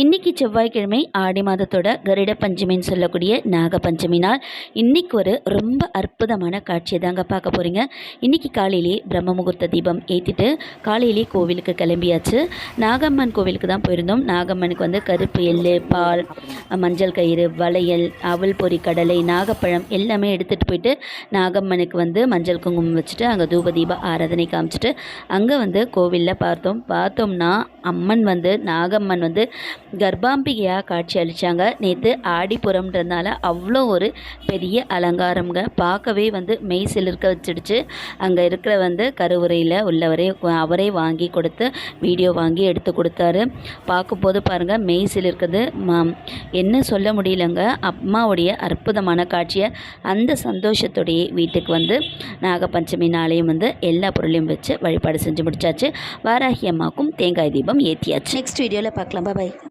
இன்னைக்கு செவ்வாய்க்கிழமை ஆடி மாதத்தோட கருட பஞ்சமின்னு சொல்லக்கூடிய நாக பஞ்சமி நாள் இன்னைக்கு ஒரு ரொம்ப அற்புதமான காட்சியை தாங்க பார்க்க போகிறீங்க இன்னைக்கு காலையிலே பிரம்ம முகூர்த்த தீபம் ஏற்றிட்டு காலையிலே கோவிலுக்கு கிளம்பியாச்சு. நாகம்மன் கோவிலுக்கு தான் போயிருந்தோம். நாகம்மனுக்கு வந்து கருப்பு எள்ளு பால் மஞ்சள் கயிறு வளையல் அவல் பொறி கடலை நாகப்பழம் எல்லாமே எடுத்துகிட்டு போயிட்டு நாகம்மனுக்கு வந்து மஞ்சள் குங்குமம் வச்சுட்டு அங்கே தூப தீப ஆராதனை காமிச்சிட்டு அங்கே வந்து கோவிலில் பார்த்தோம். பார்த்தோம்னா அம்மன் வந்து நாகம்மன் வந்து கர்ப்பாம்பிகையாக காட்சி அளித்தாங்க நேற்று ஆடிப்புறம்ன்றதுனால அவ்வளோ ஒரு பெரிய அலங்காரம்ங்க. பார்க்கவே வந்து மெய் சிலிர்க்க வச்சிடுச்சு. அங்கே இருக்கிற வந்து கருவுரையில் உள்ளவரே அவரே வாங்கி கொடுத்து வீடியோ வாங்கி எடுத்து கொடுத்தாரு. பார்க்கும்போது பாருங்கள் மெய் சிலிர்க்குது. என்ன சொல்ல முடியலங்க. அம்மாவுடைய அற்புதமான காட்சியை அந்த சந்தோஷத்தோடையே வீட்டுக்கு வந்து நாகப்பஞ்சமி நாளையும் வந்து எல்லா பொருளையும் வச்சு வழிபாடு செஞ்சு முடிச்சாச்சு. வாராகி அம்மாவுக்கும் தேங்காய் தீபம் ஏற்றியாச்சு நெக்ஸ்ட் வீடியோவில் பார்க்கலாம். பாய்